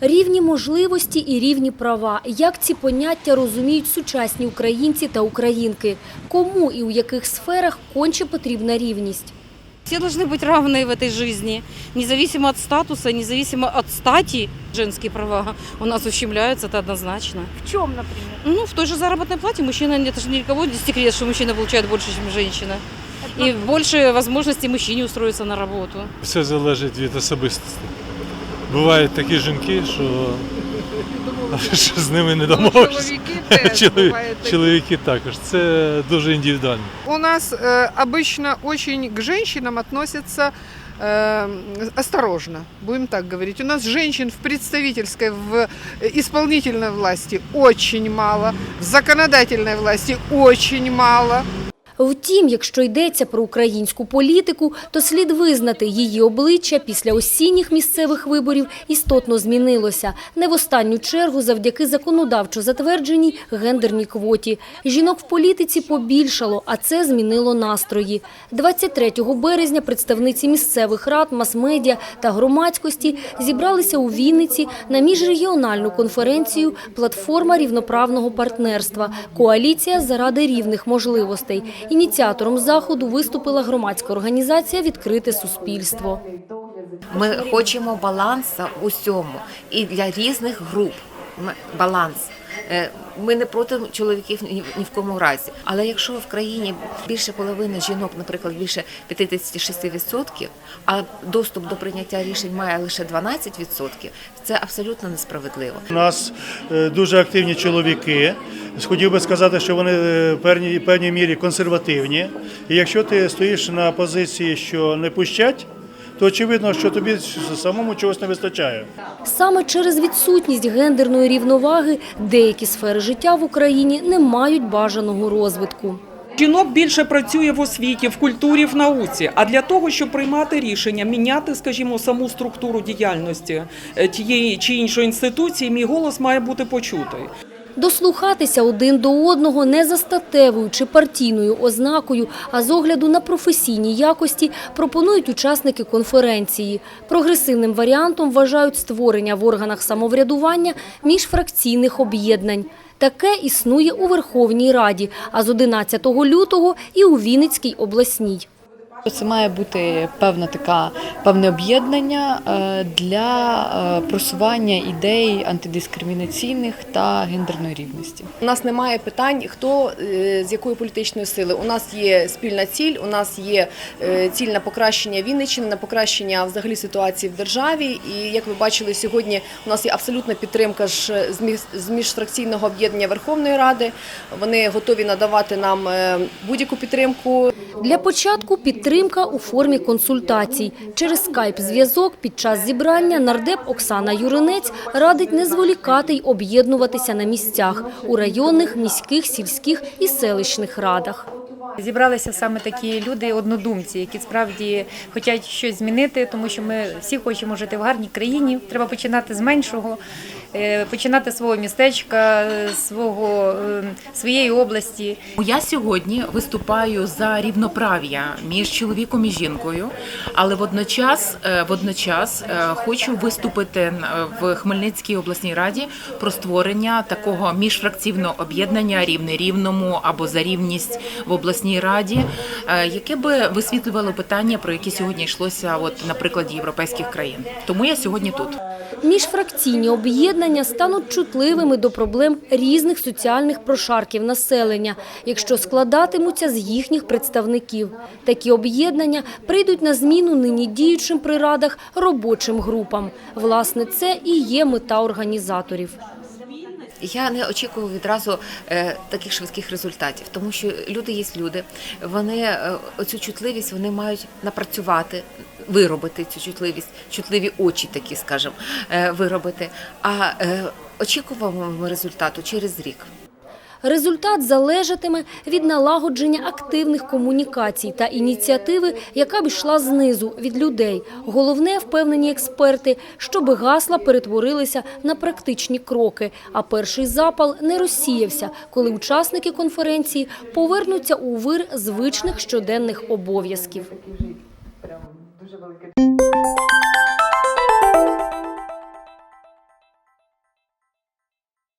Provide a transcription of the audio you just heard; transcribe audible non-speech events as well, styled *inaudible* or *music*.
Рівні можливості і рівні права. Як ці поняття розуміють сучасні українці та українки? Кому і у яких сферах конче потрібна рівність? Все должны быть равны в этой жизни, независимо от статуса, независимо от стати. Женские права у нас ущемляются, это однозначно. В чем, например? Ну, в той же заработной плате мужчина, это же никого не секрет, что мужчина получает больше, чем женщина. И больше возможностей мужчине устроиться на работу. Все залежить від особистості. Бувають такі жінки, що, *laughs* що з ними не домовишся. Чоловіки теж Чолові- бувають такі. *laughs* Чоловіки також. Це дуже індивідуально. У нас э, обычно очень к женщинам относятся э, осторожно, будем так говорить. У нас женщин в представительской, в э, исполнительной власти очень мало, в законодательной власти очень мало. Втім, якщо йдеться про українську політику, то слід визнати, її обличчя після осінніх місцевих виборів істотно змінилося. Не в останню чергу завдяки законодавчо затвердженій гендерній квоті. Жінок в політиці побільшало, а це змінило настрої. 23 березня представниці місцевих рад, мас-медіа та громадськості зібралися у Вінниці на міжрегіональну конференцію «Платформа рівноправного партнерства. Коаліція заради рівних можливостей». Ініціатором заходу виступила громадська організація «Відкрите суспільство». Ми хочемо балансу усьому і для різних груп. Баланс. Е, Ми не проти чоловіків ні, в кому разі. Але якщо в країні більше половини жінок, наприклад, більше 56%, а доступ до прийняття рішень має лише 12%, це абсолютно несправедливо. У нас е, дуже активні чоловіки. Хотів би сказати, що вони е, в певній, певній мірі консервативні. І якщо ти стоїш на позиції, що не пущать, то очевидно, що тобі самому чогось не вистачає. Саме через відсутність гендерної рівноваги деякі сфери життя в Україні не мають бажаного розвитку. Жінок більше працює в освіті, в культурі, в науці. А для того, щоб приймати рішення, міняти, скажімо, саму структуру діяльності е, тієї чи іншої інституції, мій голос має бути почутий. Дослухатися один до одного не за статевою чи партійною ознакою, а з огляду на професійні якості пропонують учасники конференції. Прогресивним варіантом вважають створення в органах самоврядування міжфракційних об'єднань. Таке існує у Верховній Раді, а з 11 лютого і у Вінницькій обласній. Це має бути певна така певне об'єднання е, для е, просування ідей антидискримінаційних та гендерної рівності. У нас немає питань, хто е, з якої політичної сили. У нас є спільна ціль, у нас є ціль на покращення Вінниччини, на покращення взагалі ситуації в державі. І як ви бачили сьогодні, у нас є абсолютна підтримка ж з між- з міжфракційного об'єднання Верховної Ради. Вони готові надавати нам будь-яку підтримку. Для початку підтримка у формі консультацій. Через скайп-зв'язок під час зібрання нардеп Оксана Юринець радить не зволікати й об'єднуватися на місцях у районних, міських, сільських і селищних радах. Зібралися саме такі люди, однодумці, які справді хочуть щось змінити, тому що ми всі хочемо жити в гарній країні. Треба починати з меншого, починати свого містечка, свого е, своєї області. Я сьогодні виступаю за рівноправ'я між чоловіком і жінкою, але водночас, е, водночас е, хочу виступити е, в Хмельницькій обласній раді про створення такого міжфракційного об'єднання рівне рівному або за рівність в обласній раді, е, яке би висвітлювало питання, про які сьогодні йшлося, от на прикладі європейських країн. Тому я сьогодні тут. Міжфракційні об'єднання стануть чутливими до проблем різних соціальних прошарків населення, якщо складатимуться з їхніх представників. Такі об'єднання прийдуть на зміну нині діючим при радах робочим групам. Власне, це і є мета організаторів. Я не очікував відразу е, таких швидких результатів, тому що люди є люди. Вони е, оцю чутливість вони мають напрацювати, виробити цю чутливість, чутливі очі, такі скажімо, е, виробити. А очікуваємо ми результату через рік. Результат залежатиме від налагодження активних комунікацій та ініціативи, яка б йшла знизу від людей. Головне, впевнені експерти, щоб гасла перетворилися на практичні кроки, а перший запал не розсіявся, коли учасники конференції повернуться у вир звичних щоденних обов'язків.